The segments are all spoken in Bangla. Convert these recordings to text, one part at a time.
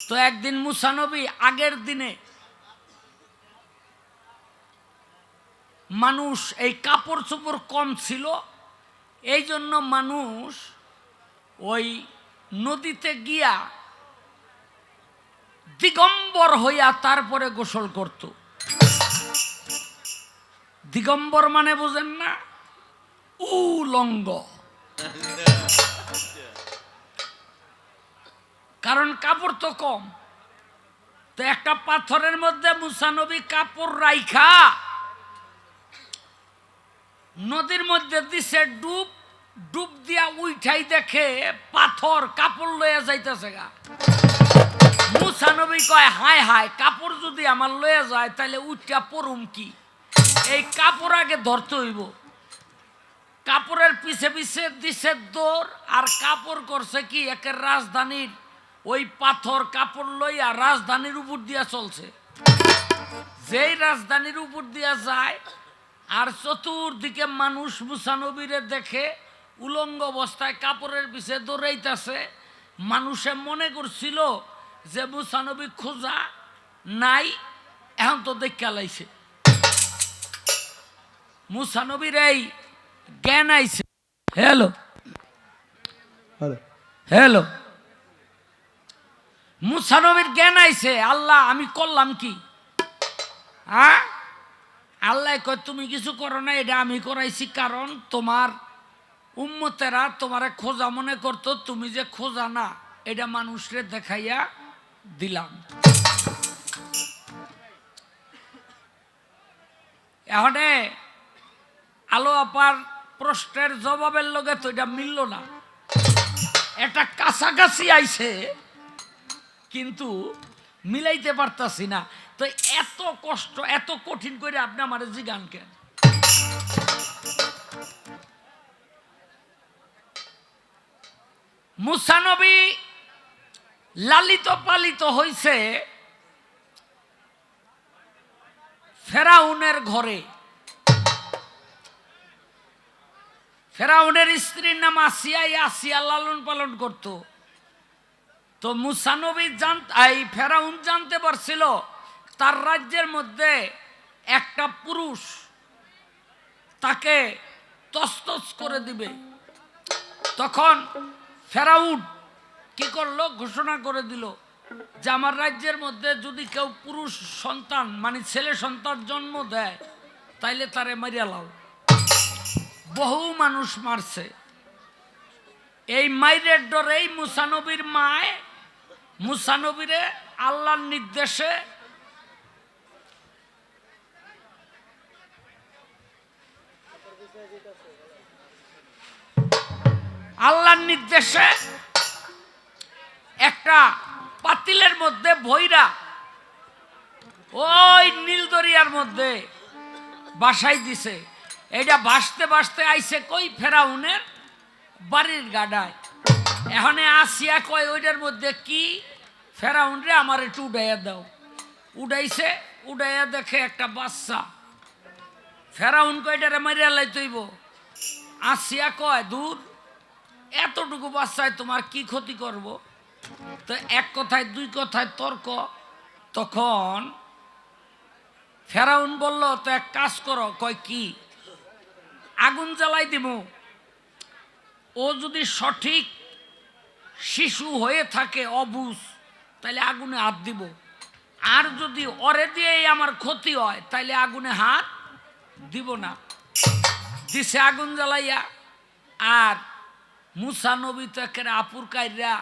তো একদিন মুসানবী আগের দিনে মানুষ এই কাপড় চোপড় কম ছিল, এই জন্য মানুষ ওই নদীতে গিয়া দিগম্বর হইয়া তারপরে গোসল করত। দিগম্বর মানে বুঝেন না, উলঙ্গ। কারণ কাপড় তো কম। তো একটা পাথরের মধ্যে মুসানবী কাপড় রাইখা, নদীর মধ্যে দিছে ডুব ডুব দিয়া উইঠাই দেখে পাথর কাপড় লইয়া যাইতেছে গা। মুসানবী কয়, হায় হায়, কাপড় যদি আমার লইয়া যায় তাহলে উঠটা পড়ুম কি? এই কাপড় আগে ধরতে হইব। কাপড়ের পিছে পিছে দিছে দৌড়, আর কাপড় করছে কি একের রাজধানীর ওই পাথর কাপড় লইয়া রাজধানীর উপর দিয়া চলছে। যেই রাজধানীর উপর দিয়া যায় আর চতুর্দিকে মানুষ মুসানবীরে দেখে উলঙ্গ অবস্থায় কাপড়ের পিছে দৌড়াইতেছে মানুষে মনে করছিল যে মুসানবী খোঁজা নাই এখন তো দেখা লাইছে। মুসানবীর এই জ্ঞান আইছে। হ্যালো। হ্যালো। হ্যালো। মুসানবীর জ্ঞান আইছে, আল্লাহ, আমি করলাম কি? হ্যাঁ? আল্লাহ কয়, তুমি কিছু করো না, এটা আমি করাইছি, কারণ তোমার উম্মতেরা তোমারে খোঁজা মনে করতো, তুমি যে খোঁজা না, এটা মানুষরে দেখাইয়া দিলাম। এখানে আলো আপার প্রশ্নের জবাবের লগে তো এটা মিলল না। এটা কাছাকাছি আইছে। কিন্তু মিলাইতে পারতাছি না। তো এত কষ্ট, এত কঠিন করে আপনি আমার যে গান কেন মুসানবী লালিত পালিত হইছে ফেরাউনের ঘরে। ফেরাউনের স্ত্রীর নাম আসিয়া, এই আসিয়া লালন পালন করত। তো মুসানবী জান এই ফেরাউন জানতে পারছিল, তার রাজ্যের মধ্যে একটা পুরুষ তাকে তস্তস করে দিবে। তখন ফেরাউন কি করল? ঘোষণা করে দিল যে আমার রাজ্যের মধ্যে যদি কেউ পুরুষ সন্তান মানে ছেলে সন্তান জন্ম দেয়, তাইলে তারে মারিয়া লাও। বহু মানুষ মারছে। এই মাইরের ডরেই মুসানবীর মায় মুসানবীরে আল্লাহর নির্দেশে আল্লাহর নির্দেশে একটা পাতিলের মধ্যে ভৈরা ওই নীলদরিয়ার মধ্যে বাসাই দিছে। এটা ভাসতে ভাসতে আইছে কই? ফেরাউনের বাড়ির গাডায়। এখানে আসিয়া কয় ওইটার মধ্যে কি? ফেরাউন রে, আমার একটু উড়াইয়া দাও। উড়াইছে, উড়াইয়া দেখে একটা বাচ্চা। ফেরাউন কয়টারে মারিয়া লাই তৈব। আসিয়া কয় দূর এতটুকু বাচ্চায় তোমার কি ক্ষতি করব? তো এক কথায়, দুই কথায় তর্ক। তখন ফেরাউন বলল, তো এক কাজ করো। কয়, কি? আগুন জ্বালাই দিব ও যদি সঠিক শিশু হয়ে থাকে অবুজ তাহলে আগুনে হাত দিব। আর যদি অরে দিয়েই আমার ক্ষতি হয় তাহলে আগুনে হাত দিব না। দিছে আগুন জ্বালাইয়া, আর মুসা নবী তো একেবারে আপুর কাইরা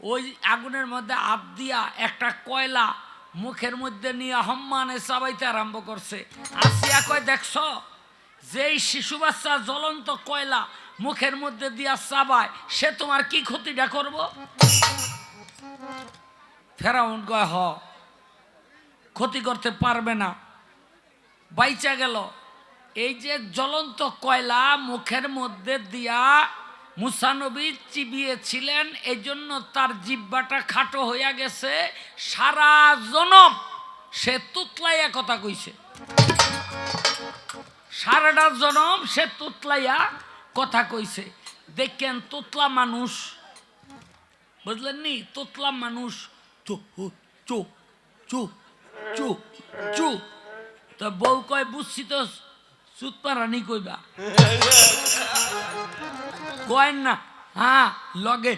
ওই আগুনের মধ্যে হাত দিয়া একটা কয়লা মুখের মধ্যে নিয়ে হম্মানে চাবাইতে আরম্ভ করছে। আসিয়া কয়, দেখছ? যেই শিশু বাচ্চা জ্বলন্ত কয়লা মুখের মধ্যে দিয়া চাবায়, সে তোমার কি ক্ষতিটা করব? ফেরাউন গয় হ, ক্ষতি করতে পারবে না। বাইচা গেল। এই যে জ্বলন্ত কয়লা মুখের মধ্যে দিয়া মুসানবী চিবিয়েছিলেন এই জন্য তার জিব্বাটা খাটো হইয়া গেছে। সারা জনম সে তুতলাইয়া কথা কইছে। সারাটা জনম সে তুতলাইয়া কথা কইছে। দেখেন, তোতলা মানুষ বুঝলেন নি তোতলা মানুষ বউ কয়, বুঝছি তো সুত পারানি কইবা? কয় না হ্যাঁ লগে,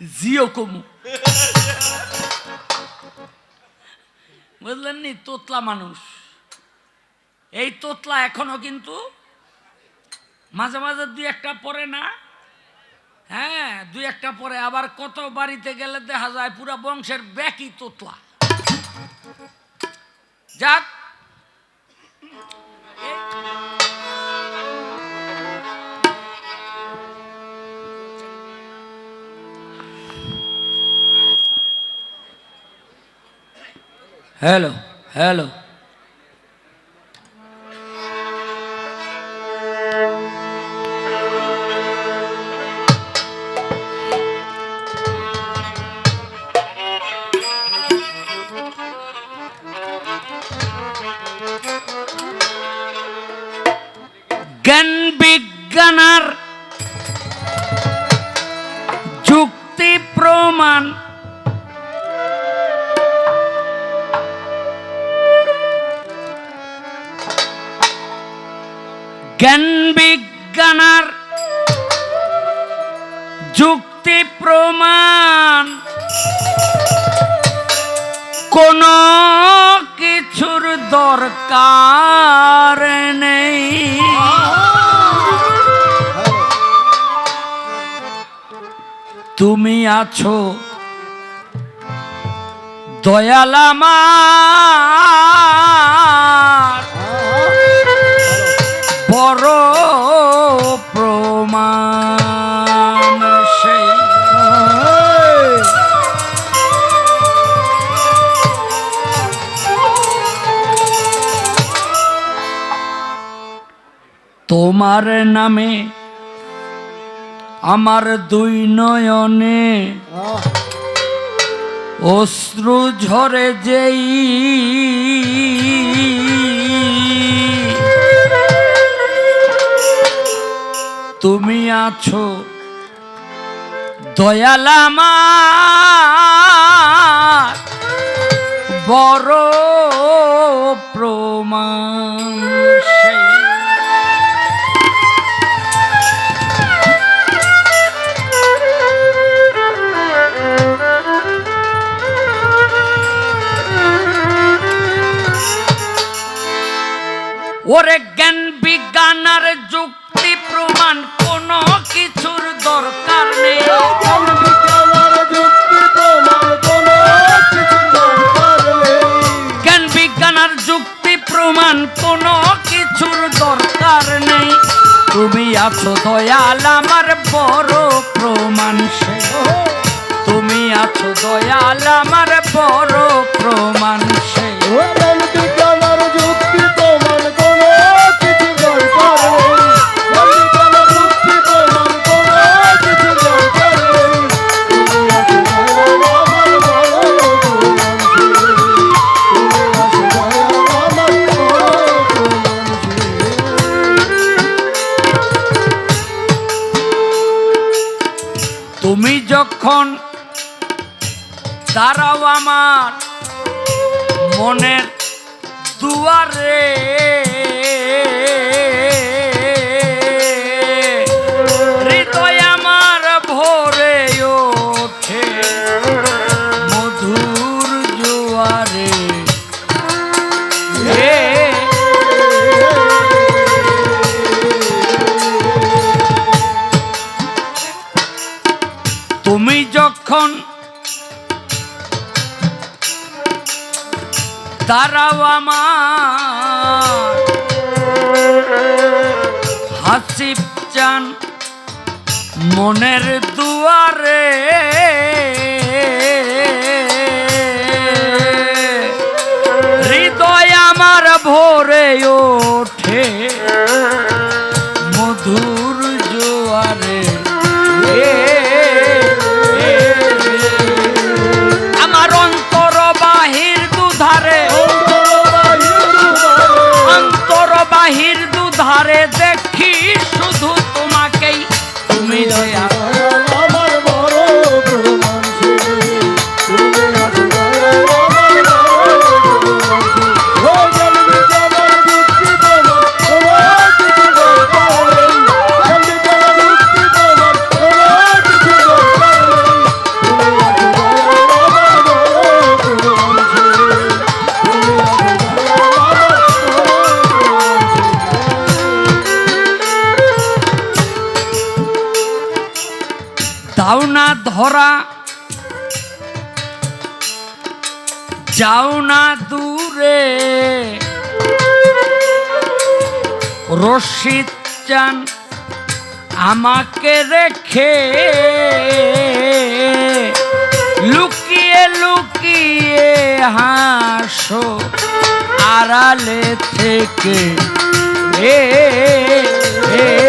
জিও কমু। বুঝলেন নি তোতলা মানুষ। এই তোতলা এখনও কিন্তু মাঝে মাঝে দুই একটা পরে না? হ্যাঁ দুই একটা পরে। আবার কত বাড়িতে গেলে দেখা যায় পুরা বংশের ব্যাকই তোতলা। যাক। Hello hello. জ্ঞান বিজ্ঞানার যুক্তি প্রমাণ। কোন কিছুর দরকার নেই। তুমি আছো দয়ালামার তোমার নামে আমার দুই নয়নে অশ্রু ঝরে যেই। তুমি আছো দয়ালামা বড় প্রমাণ। আছো দয়াল আমার বড় প্রমাণ সে। তুমি আছো দয়াল আমার বড় প্রমাণ সে। দাঁড়াও আমার মনের দুয়ারে। মনের দুয়ারে। হৃদয় আমার ভোরে ওঠে দাও না ধরা যাও না দূরে। রশিদ চান আমাকে রেখে, লুকিয়ে লুকিয়ে হাসো আড়ালে থেকে। এ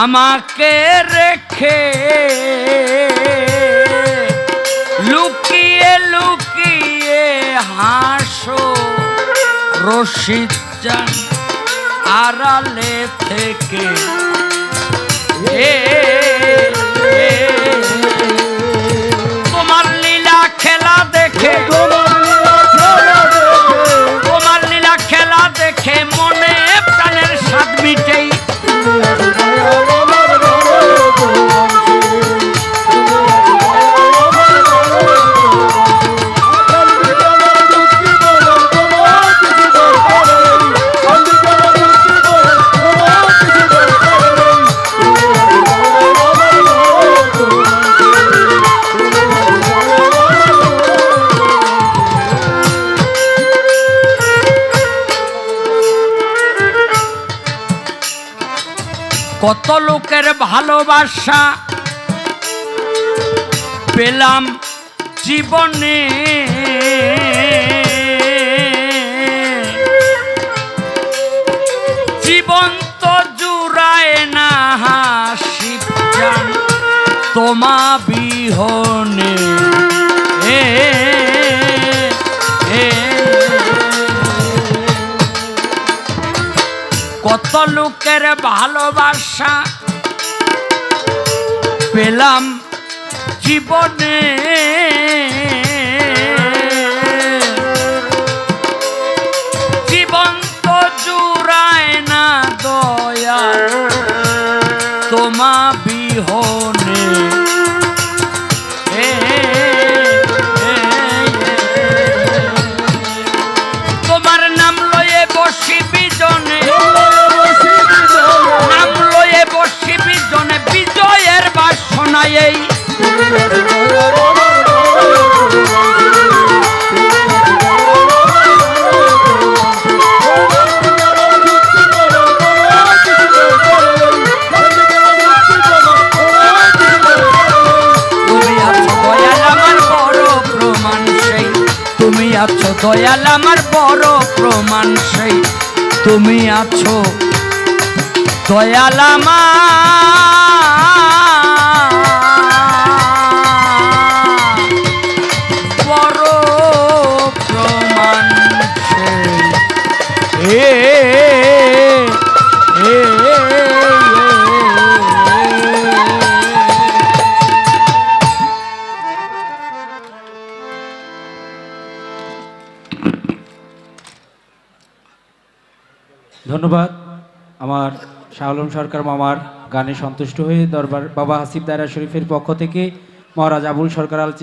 আমাকে রেখে লুকিয়ে লুকিয়ে হাসো রশিদ চান আড়ালে থেকে। এ, কত লোকের ভালোবাসা। পেলাম জীবনে। জীবন তো জুড়ায় না জান তোমা বিহনে। এ, কত লোকের ভালোবাসা পেলাম জীবনে। জীবন তো জুড়ায় না দয়া তোমা বিহনে দয়াল আমার বড় প্রমাণ সেই। তুমি আছো। দয়াল আমার আমার শাহ আলম সরকার মামার গানে সন্তুষ্ট হয়ে দরবার বাবা হাসিফ দায়রা শরীফের পক্ষ থেকে মহারাজ আবুল সরকার